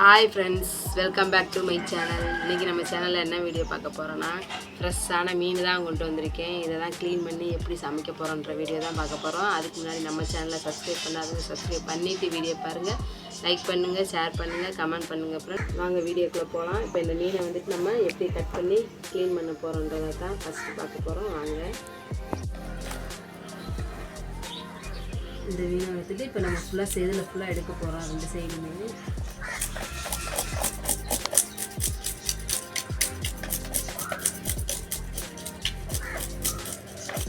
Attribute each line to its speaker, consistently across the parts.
Speaker 1: Hi friends welcome back to my channel இன்றைக்கி நம்ம சேனலில் என்ன வீடியோ பார்க்க போகிறோன்னா ஃப்ரெஷ்ஷான மீன் தான் கொண்டு வந்திருக்கேன். இதை தான் க்ளீன் பண்ணி எப்படி சமைக்க போகிறோன்ற வீடியோ தான் பார்க்க போகிறோம் அதுக்கு முன்னாடி நம்ம சேனலை சப்ஸ்கிரைப் பண்ணாதவங்க சப்ஸ்கிரைப் பண்ணிவிட்டு வீடியோ பாருங்கள் லைக் பண்ணுங்கள் ஷேர் பண்ணுங்கள் கமெண்ட் பண்ணுங்கள் ஃப்ரெண்ட்ஸ் வாங்க வீடியோக்குள்ளே போகலாம் இப்போ இந்த மீனை வந்துட்டு நம்ம எப்படி கட் பண்ணி க்ளீன் பண்ண போகிறோன்றதை தான் ஃபஸ்ட்டு பார்க்க போகிறோம் வாங்க. இந்த மீனை வந்துட்டு இப்போ நம்ம ஃபுல்லாக சேதில் ஃபுல்லாக எடுக்க போகிறோம் ரெண்டு சைடுமே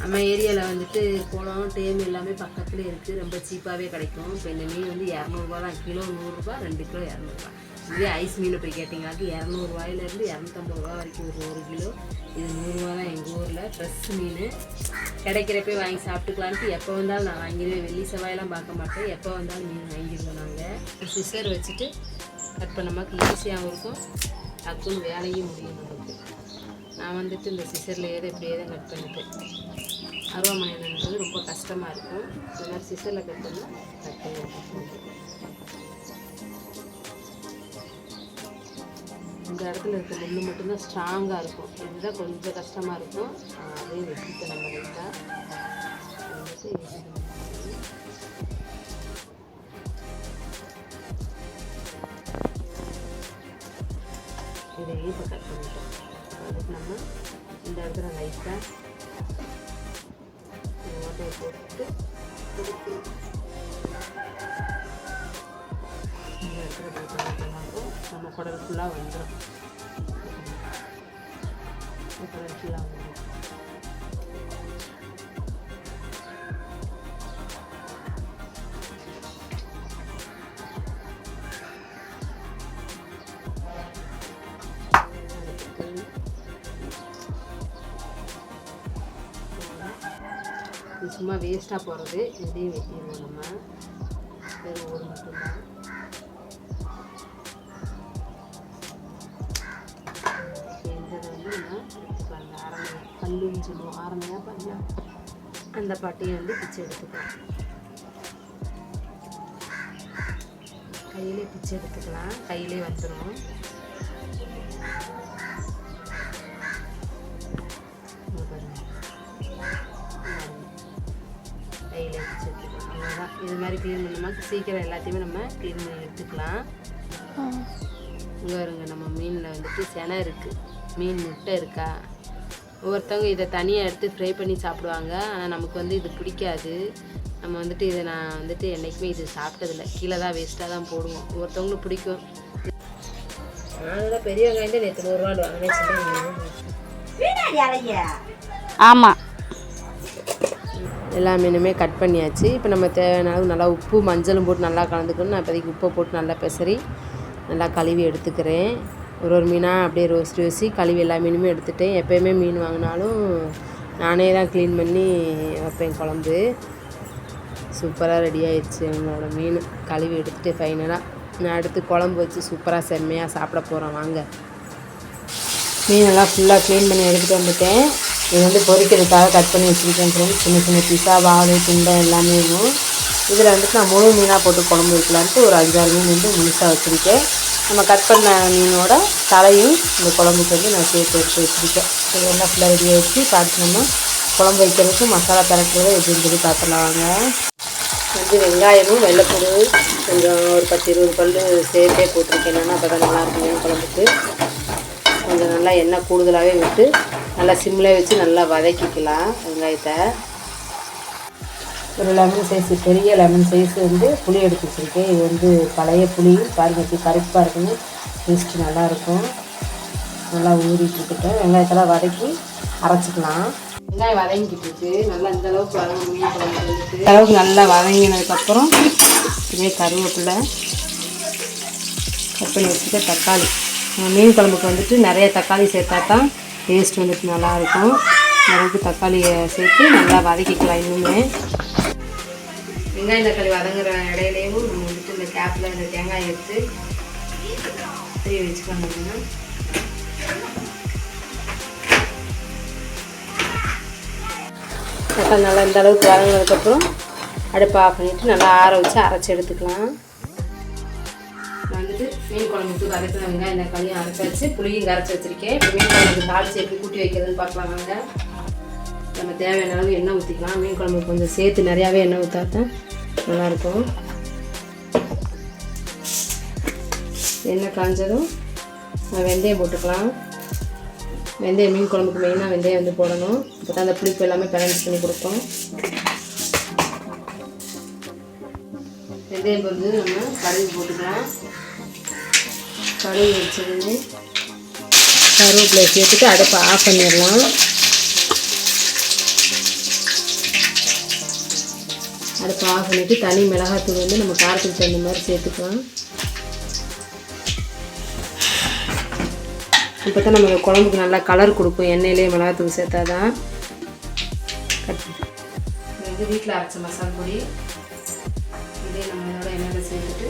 Speaker 1: நம்ம ஏரியாவில் வந்துட்டு குளம் டேம் எல்லாமே பக்கத்தில் இருக்குது ரொம்ப சீப்பாகவே கிடைக்கும். இப்போ இந்த மீன் வந்து இரநூறுபா தான். கிலோ நூறுரூபா ரெண்டு கிலோ இரநூறுபா. இதே ஐஸ் மீனை போய் கேட்டிங்கனாக்கி இரநூறுவாயிலேருந்து இரநூத்தம்பது ரூபா வரைக்கும் ஒரு ஒரு கிலோ. இது நூறுரூவா தான் எங்கள் ஊரில். ஃப்ரெஷ் மீன். கிடைக்கிறப்பே வாங்கி சாப்பிட்டுக்கலான்ட்டு எப்போ வந்தாலும் நான் வாங்கிடுவேன். வெள்ளி செவ்வாயெல்லாம் பார்க்க மாட்டேன். எப்போ வந்தாலும் மீன் வாங்கிடுவோம் நாங்கள் சிசர் வச்சுட்டு கட் பண்ணமாக்கு ஈஸியாகவும் இருக்கும். டக்குன்னு வேலையும் முடியும். நமக்கு நான் வந்துட்டு இந்த சிசரில் ஏதோ இப்படியே தான் கட் அருவாமனை அருவாமனைன்றது ரொம்ப கஷ்டமாக இருக்கும். இந்த மாதிரி சிசரில் கட் பண்ணால் கட் பண்ணி இந்த இடத்துல இருக்க முள் மட்டும்தான் ஸ்ட்ராங்காக இருக்கும். இதுதான் கொஞ்சம் கஷ்டமாக இருக்கும். அதே அதையும் நம்ம லைட்டாக வந்துட்டு இது இப்போ இந்த இடத்துல லைட்டாக ஓட்டையை போட்டு இந்த இடத்துல போட்டு நம்ம குடல் ஃபுல்லாக வந்துடும் குடல் ஃபுல்லாக வந்துடும் இது சும்மா வேஸ்ட்டாக போகிறது இதையும் வெட்டிடுவோம் நம்ம. வெறும் ஒரு மட்டும்தான். இந்த வந்து நம்ம எடுத்துக்கலாம் அந்த சொல்லுவோம் அந்த பாட்டையும் வந்து பிச்சை எடுத்துக்கலாம். கையிலே பிச்சை எடுத்துக்கலாம். கையிலே வந்துடும் இது மாதிரி க்ளீன் பண்ணோமா? சீக்கிரம் எல்லாத்தையுமே நம்ம க்ளீன் பண்ணி எடுத்துக்கலாம். இங்கே வருங்க நம்ம மீனில் வந்துட்டு செனை இருக்குது மீன் முட்டை இருக்கா? ஒவ்வொருத்தவங்க இதை தனியாக எடுத்து ஃப்ரை பண்ணி சாப்பிடுவாங்க. ஆனால் நமக்கு வந்து இது பிடிக்காது. நம்ம வந்துட்டு இதை நான் வந்துட்டு என்றைக்குமே இது சாப்பிட்டதில்ல. கீழே தான் வேஸ்ட்டாக தான் போடுவோம். ஒவ்வொருத்தவங்களுக்கு பிடிக்கும். பெரிய வெங்காயம் தான் நேற்று நூறுரூவா வாங்கினேன்
Speaker 2: ஆமாம்
Speaker 1: எல்லா மீனுமே கட் பண்ணியாச்சு. இப்போ நம்ம தேவையான அளவு நல்லா உப்பு மஞ்சளும் போட்டு நல்லா கலந்துக்கணும். நான் இப்போதைக்கு உப்பை போட்டு நல்லா பெசரி நல்லா கழுவி எடுத்துக்கிறேன். ஒரு ஒரு மீனாக அப்படியே ரோஸ்ட் ரோசி கழுவி எல்லா மீனுமே எடுத்துட்டேன். எப்போயுமே மீன் வாங்கினாலும் நானே தான் க்ளீன் பண்ணி வைப்பேன் குழம்பு. சூப்பராக ரெடி ஆயிடுச்சு எங்களோட மீன். கழுவி எடுத்துகிட்டு ஃபைனலாக நான் எடுத்து குழம்பு வச்சு சூப்பராக செம்மையாக சாப்பிட போகிறோம் வாங்க. மீனெல்லாம் ஃபுல்லாக க்ளீன் பண்ணி எடுத்துகிட்டு வந்துட்டேன். இது வந்து பொரிக்கிறதுக்காக கட் பண்ணி வச்சுருக்கேன் ஃப்ரெண்ட்ஸ் சின்ன சின்ன பீஸா வாழை துண்டை எல்லாமே இருக்கும். இதில் வந்துட்டு நான் முழு மீனாக போட்டு குழம்பு வைக்கலான்ட்டு ஒரு அஞ்சாறு மீன் வந்து முழுசாக வச்சுருக்கேன். நம்ம கட் பண்ண மீனோட தலையும் இந்த குழம்புக்கு வந்து நான் சேர்த்து எடுத்து வச்சுருக்கேன். இது எல்லாம் ஃபுல்லாக ரெடி ஆகிடுச்சு பார்த்து நம்ம குழம்பு வைக்கிறதுக்கு மசாலா பரட்டுறது எப்படின்னு சொல்லி பார்த்துலாங்க வந்து வெங்காயமும் வெள்ளைப்பூடு கொஞ்சம் ஒரு பத்து இருபது பல் சேர்த்தே போட்டிருக்கேன். என்னென்னா அப்போ தான் நல்லாயிருக்கும் குழம்புக்கு. கொஞ்சம் நல்லா எண்ணெய் கூடுதலாகவே விட்டு நல்லா சிம்மில் வச்சு நல்லா வதக்கிக்கலாம் வெங்காயத்தை. ஒரு லெமன் சைஸ் பெரிய லெமன் சைஸ் வந்து புளி எடுத்து வச்சுருக்கேன். இது வந்து பழைய புளி பாருங்க கருப்பாக இருக்குன்னு டேஸ்ட்டு நல்லாயிருக்கும். நல்லா ஊறிட்டு இருக்கட்டும். வெங்காயத்தெல்லாம் வதக்கி அரைச்சிக்கலாம். வெங்காயம் வதங்கிட்டு இருக்கு. நல்லா இந்த அளவுக்கு இந்த அளவுக்கு நல்லா வதங்கினதுக்கப்புறம் இதே கருவேப்பிலை. கட் பண்ணி வச்சுக்க தக்காளி. மீன் குழம்புக்கு வந்துட்டு நிறைய தக்காளி சேர்த்தா தான் டேஸ்ட் வந்துட்டு நல்லாயிருக்கும். அளவுக்கு தக்காளியை சேர்த்து நல்லா வதக்கிக்கலாம் இன்னுமே. வெங்காயம் தக்காளி வதங்குற இடையிலையும் நம்ம வந்துட்டு இந்த கேப்பில் இந்த தேங்காய் எடுத்து தீ வச்சுக்கலாம் தக்காளி நல்லா இந்த அளவுக்கு வதங்கினதுக்கப்புறம் அடுப்பை ஆஃப் பண்ணிவிட்டு நல்லா ஆற வச்சு அரைச்சி எடுத்துக்கலாம். நான் மீன் குழம்புக்கு வதக்கின வெங்காயம் களியும் அரைச்சி வச்சு புளியும் கரைச்சி வச்சிருக்கேன். இப்போ மீன் குழம்புக்கு தாளிச்சு எப்படி கூட்டி வைக்கிறதுன்னு பார்க்கலாம் வாங்க. நம்ம தேவையான அளவு எண்ணெய் ஊற்றிக்கலாம் மீன் குழம்புக்கு கொஞ்சம் சேர்த்து நிறையாவே எண்ணெய் ஊற்றாதான் நல்லாயிருக்கும். எண்ணெய் காஞ்சதும் நான் வெந்தயம் போட்டுக்கலாம். வெந்தயம் மீன் குழம்புக்கு மெயினாக வெந்தயம் வந்து போடணும். இப்போ தான் அந்த புளிப்பு எல்லாமே பேலன்ஸ் பண்ணி கொடுக்கும் வெந்தயம் பொறுத்து நம்ம கருவி போட்டுக்கலாம். கடுகு வச்சுருந்து கருவேப்பிலை சேர்த்துட்டு அடுப்பை ஆஃப் பண்ணிடலாம். அடுப்பை ஆஃப் பண்ணிவிட்டு தனி மிளகாத்தூள் வந்து நம்ம காரத்துக்கு தகுந்த மாதிரி சேர்த்துக்கலாம். இப்போ தான் நம்ம குழம்புக்கு நல்லா கலர் கொடுக்கும். எண்ணெயிலே மிளகாத்தூள் சேர்த்தா தான் இது வந்து வீட்டில் அரைச்ச மசால் பொடி. இதே நம்மளோட எண்ணெயில் சேர்த்துட்டு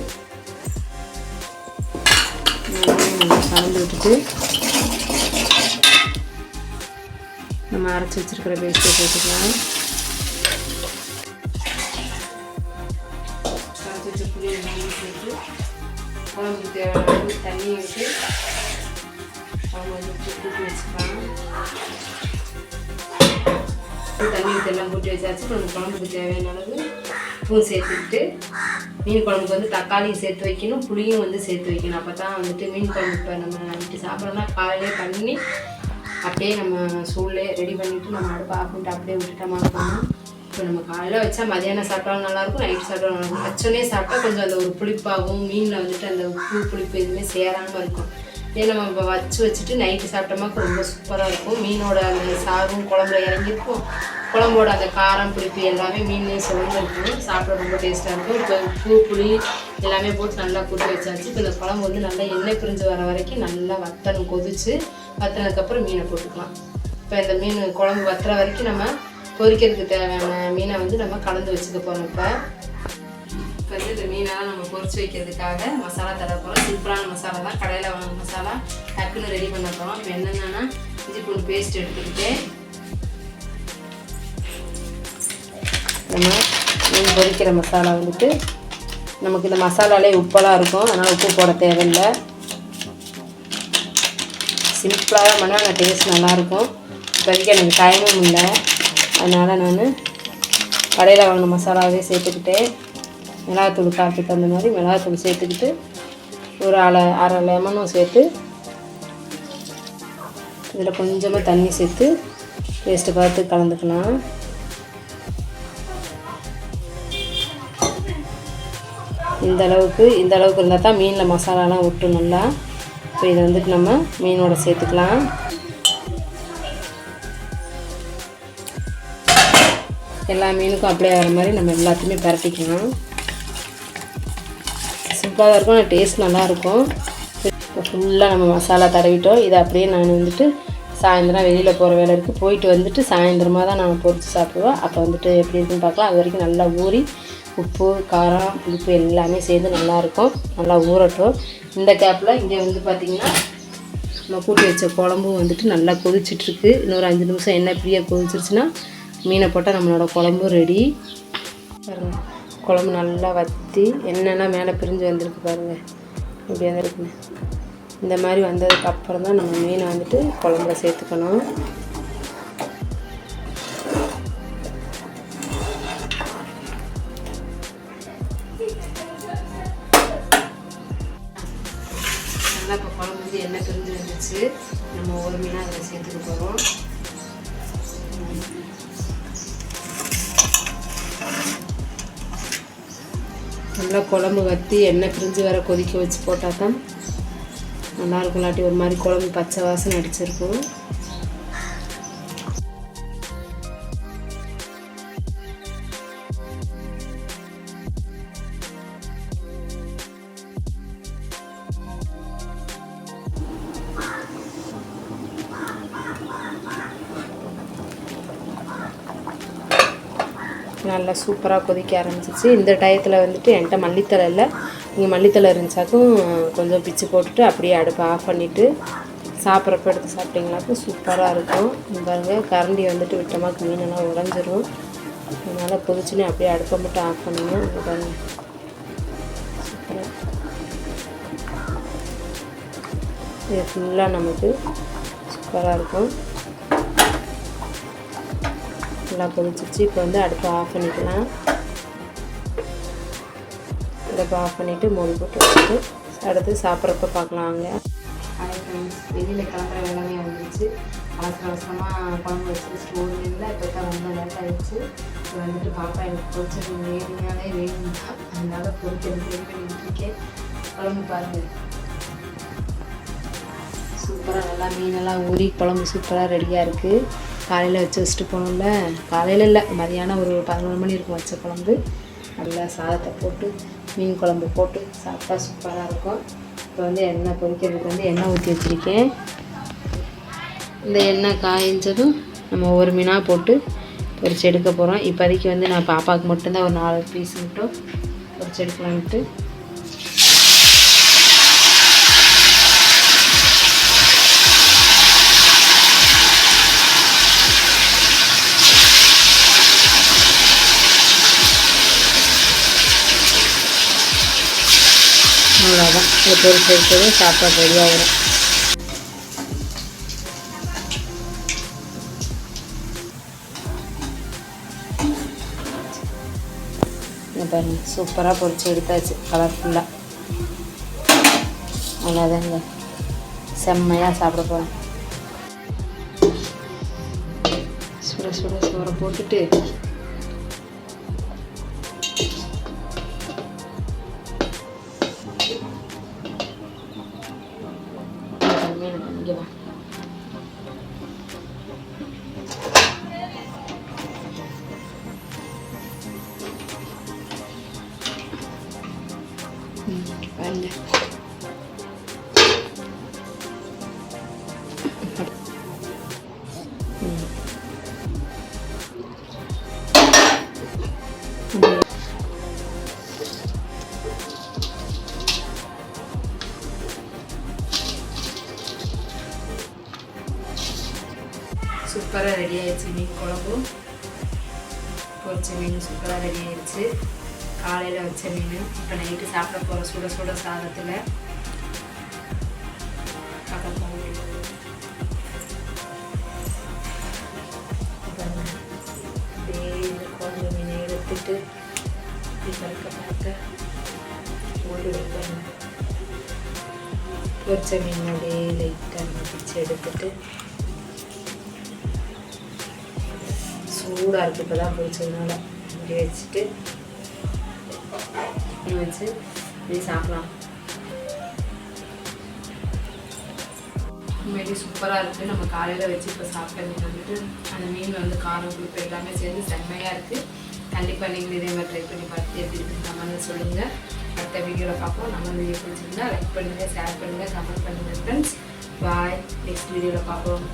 Speaker 1: கலந்து விட்டுட்டு நம்ம அரைச்சி வச்சிருக்கிற பேஸ்ட்டை சேர்த்துக்கலாம். அரைச்சி வச்ச புளி எல்லாமே குழம்புக்கு தேவையான அளவு தண்ணியை விட்டு அவங்க வந்து கூட்டி வச்சுக்கலாம். தண்ணி ஊற்றி எல்லாம் கூட்டி வச்சாச்சு. நம்ம குழம்புக்கு தேவையான அளவு உப்பும் சேர்த்துக்கிட்டு மீன் குழம்புக்கு வந்து தக்காளியும் சேர்த்து வைக்கணும் புளியும் வந்து சேர்த்து வைக்கணும். அப்போ தான் வந்துட்டு மீன் குழம்பு இப்போ நம்ம நைட்டு சாப்பிட்றோம்னா காலையிலே பண்ணி அப்படியே நம்ம சூழ்நிலை ரெடி பண்ணிவிட்டு நம்ம அடுப்பை அப்படின்ட்டு அப்படியே விட்டுட்டோமா இருக்கணும். இப்போ நம்ம காலையில் வச்சா மதியானம் சாப்பிட்டாலும் நல்லாயிருக்கும் நைட்டு சாப்பிட்டாலும் நல்லாயிருக்கும். வச்சோன்னே சாப்பிட்டா கொஞ்சம் அந்த ஒரு புளிப்பாகவும் மீனில் வந்துட்டு அந்த உப்பு புளிப்பு எதுவுமே சேராமல் இருக்கும். இதே நம்ம இப்போ வச்சு வச்சுட்டு நைட்டு சாப்பிட்டோமா ரொம்ப சூப்பராக இருக்கும். மீனோட அந்த சாரும் குழம்புல இறங்கியிருக்கும். குழம்போட அந்த காரம் புளிப்பு எல்லாமே மீன்லேயே சுரந்திருக்கும் சாப்பிட ரொம்ப டேஸ்ட்டாக இருக்கும். இப்போ உப்பு புளி எல்லாமே போட்டு நல்லா கூட்டி வச்சாச்சு. இப்போ இந்த குழம்பு வந்து நல்லா எண்ணெய் பிரிஞ்சு வர வரைக்கும் நல்லா வத்தணும் கொதிச்சு வத்தினதுக்கப்புறம் மீனை போட்டுக்கலாம். இப்போ இந்த மீன் குழம்பு வத்துற வரைக்கும் நம்ம பொரிக்கிறதுக்கு தேவையான மீனை வந்து நம்ம கலந்து வச்சுக்க போகிறோம் இப்போ. இப்போ வந்து இந்த மீனெல்லாம் நம்ம பொரிச்சு வைக்கிறதுக்காக மசாலா தர போகிறோம் சிம்பிளான மசாலா தான். கடையில் வாங்க மசாலா டக்குன்னு ரெடி பண்ண போகிறோம் இப்போ என்னென்னா இஞ்சி பூண்டு பேஸ்ட் எடுத்துக்கிட்டு நம்ம மீன் பொரிக்கிற மசாலா வந்துட்டு நமக்கு இந்த மசாலாலே உப்பெல்லாம் இருக்கும். அதனால் உப்பு போட தேவையில்லை. சிம்பிளாக தான் பண்ணால் அந்த டேஸ்ட் நல்லாயிருக்கும். இப்போதைக்கு எனக்கு டைமும் இல்லை. அதனால் நான் கடையில் வாங்கின மசாலாவே சேர்த்துக்கிட்டேன். மிளகாத்தூள் காட்டுக்கு தகுந்த மாதிரி மிளகாத்தூள் சேர்த்துக்கிட்டு ஒரு அரை அரை லெமனும் சேர்த்து இதில் கொஞ்சமாக தண்ணி சேர்த்து டேஸ்ட்டு பார்த்து கலந்துக்கலாம் இந்த அளவுக்கு இந்த அளவுக்கு இருந்தால் தான் மீனில் மசாலாலாம் விட்டு நல்லா இப்போ இதை வந்துட்டு நம்ம மீனோட சேர்த்துக்கலாம். எல்லா மீனுக்கும் அப்ளை ஆகிற மாதிரி நம்ம எல்லாத்தையுமே பரட்டிக்கலாம். சிம்பிளாக இருக்கும் ஆனால் டேஸ்ட் நல்லாயிருக்கும் ஃபுல்லாக நம்ம மசாலா தடவிட்டோம். இதை அப்படியே நான் வந்துட்டு சாயந்தரம் வெளியில் போகிற வேலை இருக்குது போயிட்டு வந்துட்டு சாயந்தரமாக தான் நான் பொறிச்சு சாப்பிடுவேன் அப்போ வந்துட்டு எப்படி இருக்குன்னு பார்க்கலாம். அது வரைக்கும் நல்லா ஊறி உப்பு காரம் புளிப்பு எல்லாமே சேர்ந்து நல்லாயிருக்கும் நல்லா ஊறட்டும். இந்த கேப்பில் இங்கே வந்து பார்த்திங்கன்னா நம்ம கூட்டி வச்ச குழம்பும் வந்துட்டு நல்லா கொதிச்சிட்ருக்கு இன்னொரு அஞ்சு நிமிஷம் என்ன ஃப்ரீயாக கொதிச்சிருச்சுன்னா மீனை போட்டால் நம்மளோட குழம்பும் ரெடி குழம்பு நல்லா வற்றி எண்ணெய்லாம் மேலே பிரிஞ்சு வந்திருக்கு பாருங்கள் இப்படி வந்திருக்குன்னு இந்த மாதிரி வந்ததுக்கு அப்புறம் தான் நம்ம மீனை வந்துட்டு குழம்புல சேர்த்துக்கணும். நல்லா இப்போ குழம்பு வந்து எண்ணெய் பிரிஞ்சு வந்துச்சு. நம்ம ஒரு மீனாக அதில் சேர்த்துக்க போகிறோம் நல்லா குழம்பு வற்றி எண்ணெய் பிரிஞ்சு வர கொதிக்க வச்சு போட்டால் தான் நல்லாயிருக்கும். இல்லாட்டி ஒரு மாதிரி குழம்பு பச்சை வாசனை அடிச்சிருக்கும். நல்லா சூப்பராக கொதிக்க ஆரம்பிச்சிச்சு. இந்த டயத்தில் வந்துட்டு என்கிட்ட மல்லித்தலை இல்லை. இங்கே மல்லித்தலை இருந்துச்சாக்கும் கொஞ்சம் பிச்சு போட்டுட்டு அப்படியே அடுப்பை ஆஃப் பண்ணிவிட்டு சாப்பிட்றப்ப எடுத்து சாப்பிட்டிங்களாக்கும் சூப்பராக இருக்கும். பாருங்கள் கரண்டி வந்துட்டு விட்டமாக்கு மீனெல்லாம் உடஞ்சிரும். அதனால் கொதிச்சுன்னு அப்படியே அடுப்பை மட்டும் ஆஃப் பண்ணணும் இங்க சூப்பராக இது ஃபுல்லாக நமக்கு சூப்பராக இருக்கும். நல்லா கொதிச்சிச்சு இப்போ வந்து அடுப்பு ஆஃப் பண்ணிக்கலாம். அடுப்பு ஆஃப் பண்ணிவிட்டு மூடி போட்டு வச்சுட்டு அடுத்து சாப்பிட்றப்ப பார்க்கலாங்க ஹாய் வெளியில் கிளம்புற வேலைமே வந்துருச்சு. அவசர அவசரமாக குழம்பு வச்சு ஸ்டோர் இல்லை. இப்போ தான் ரொம்ப லேட் ஆகிடுச்சு இப்போ வந்துட்டு பாப்பா எனக்கு பொரிச்சது வேணும்னாலே வேணும் தான் அதனால பொரிச்சது ரெடி பண்ணிட்டு இருக்கேன். குழம்பு பாருங்கள் சூப்பராக நல்லா மீனெல்லாம் ஊறி குழம்பு சூப்பராக ரெடியாக இருக்குது காலையில் வச்சு வச்சுட்டு போனோம்ல. காலையில் இல்லை மதியானம் ஒரு பதினொரு மணி இருக்கும் வச்ச குழம்பு. நல்லா சாதத்தை போட்டு மீன் குழம்பு போட்டு சாப்பிட்டா சூப்பராக இருக்கும். இப்போ வந்து எண்ணெய் பொரிக்கிறதுக்கு வந்து எண்ணெய் ஊற்றி வச்சுருக்கேன். இந்த எண்ணெய் காய்ஞ்சதும் நம்ம ஒரு மீனாக போட்டு பொரிச்சு எடுக்க போகிறோம் இப்போதைக்கு வந்து நான் பாப்பாவுக்கு மட்டும்தான் ஒரு நாலு பீஸ் மட்டும் பொரிச்சு எடுக்கலான்ட்டு அவ்வளோதான் இது பொரிச்சு எடுத்தது சாப்பாடு ரெடியாக வரும். இங்க பாருங்க சூப்பராக பொறிச்சு எடுத்தாச்சு கலர்ஃபுல்லாக அவ்வளோதாங்க செம்மையாக சாப்பிட போகிறேன் சுட சுட சோறை போட்டுட்டு சூப்பராக ரெடி ஆயிடுச்சு. மீன் குழம்பும் பொரிச்ச மீன் சூப்பராக ரெடி ஆயிடுச்சு. காலையில் வச்ச மீன் இப்போ நைட்டு சாப்பிட போகிற சுட சுட சாதத்தில் குழம்பு மீனை எடுத்துட்டு இப்படி பறக்க பார்க்க ஓடி வைப்பாங்க பொரிச்ச மீன் லைட்டாக பிச்சு எடுத்துட்டு சூடாக இருக்குது இப்போ தான் பிடிச்சதுனால இப்படி வச்சுட்டு இப்படி வச்சு இப்படி சாப்பிடலாம். உண்மையிலேயே சூப்பராக இருக்குது நம்ம காலையில் வச்சு இப்போ சாப்பிட்டது வந்துட்டு அந்த மீன் வந்து காரம் புளிப்பு எல்லாமே சேர்ந்து செம்மையாக இருக்குது கண்டிப்பாக நீங்கள் இதே மாதிரி ட்ரை பண்ணி பார்த்து எப்படி இருக்குன்னு கமெண்ட்ல சொல்லுங்கள் அடுத்த வீடியோவில் பார்ப்போம். நம்ம வீடியோ பிடிச்சிருந்தா லைக் பண்ணுங்கள் ஷேர் பண்ணுங்கள் கமெண்ட் பண்ணுங்கள் ஃப்ரெண்ட்ஸ் பாய் நெக்ஸ்ட் வீடியோவில் பார்ப்போம்.